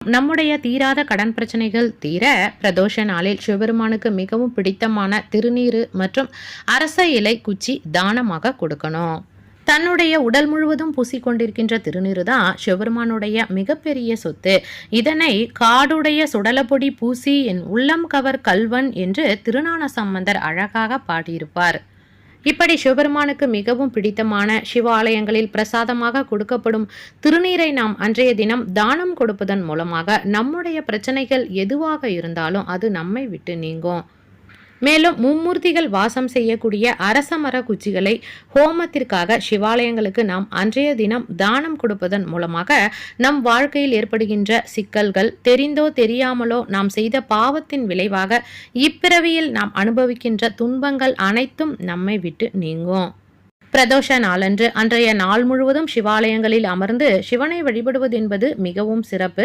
நம்முடைய தீராத கடன் பிரச்சனைகள் தீர பிரதோஷ நாளில் சிவபெருமானுக்கு மிகவும் பிடித்தமான திருநீரு மற்றும் அரச இலை குச்சி தானமாக கொடுக்கணும். தன்னுடைய உடல் முழுவதும் பூசிக்கொண்டிருக்கின்ற திருநீரு தான் சிவபெருமானுடைய மிகப்பெரிய சொத்து. இதனை காடுடைய சுடலப்பொடி பூசி என் உள்ளம் கவர் கல்வன் என்று திருநான சம்பந்தர் அழகாக பாடியிருப்பார். இப்படி சிவபெருமானுக்கு மிகவும் பிடித்தமான சிவாலயங்களில் பிரசாதமாக கொடுக்கப்படும் திருநீரை நாம் அன்றைய தினம் தானம் கொடுப்பதன் மூலமாக நம்முடைய பிரச்சனைகள் எதுவாக இருந்தாலும் அது நம்மை விட்டு நீங்கும். மேலும் மும்மூர்த்திகள் வாசம் செய்யக்கூடிய அரச மர குச்சிகளை ஹோமத்திற்காக சிவாலயங்களுக்கு நாம் அன்றைய தினம் தானம் கொடுப்பதன் மூலமாக நம் வாழ்க்கையில் ஏற்படுகின்ற சிக்கல்கள் தெரிந்தோ தெரியாமலோ நாம் செய்த பாவத்தின் விளைவாக இப்பிறவியில் நாம் அனுபவிக்கின்ற துன்பங்கள் அனைத்தும் நம்மை விட்டு நீங்கும். பிரதோஷ நாளன்று அன்றைய நாள் முழுவதும் சிவாலயங்களில் அமர்ந்து சிவனை வழிபடுவது என்பது மிகவும் சிறப்பு.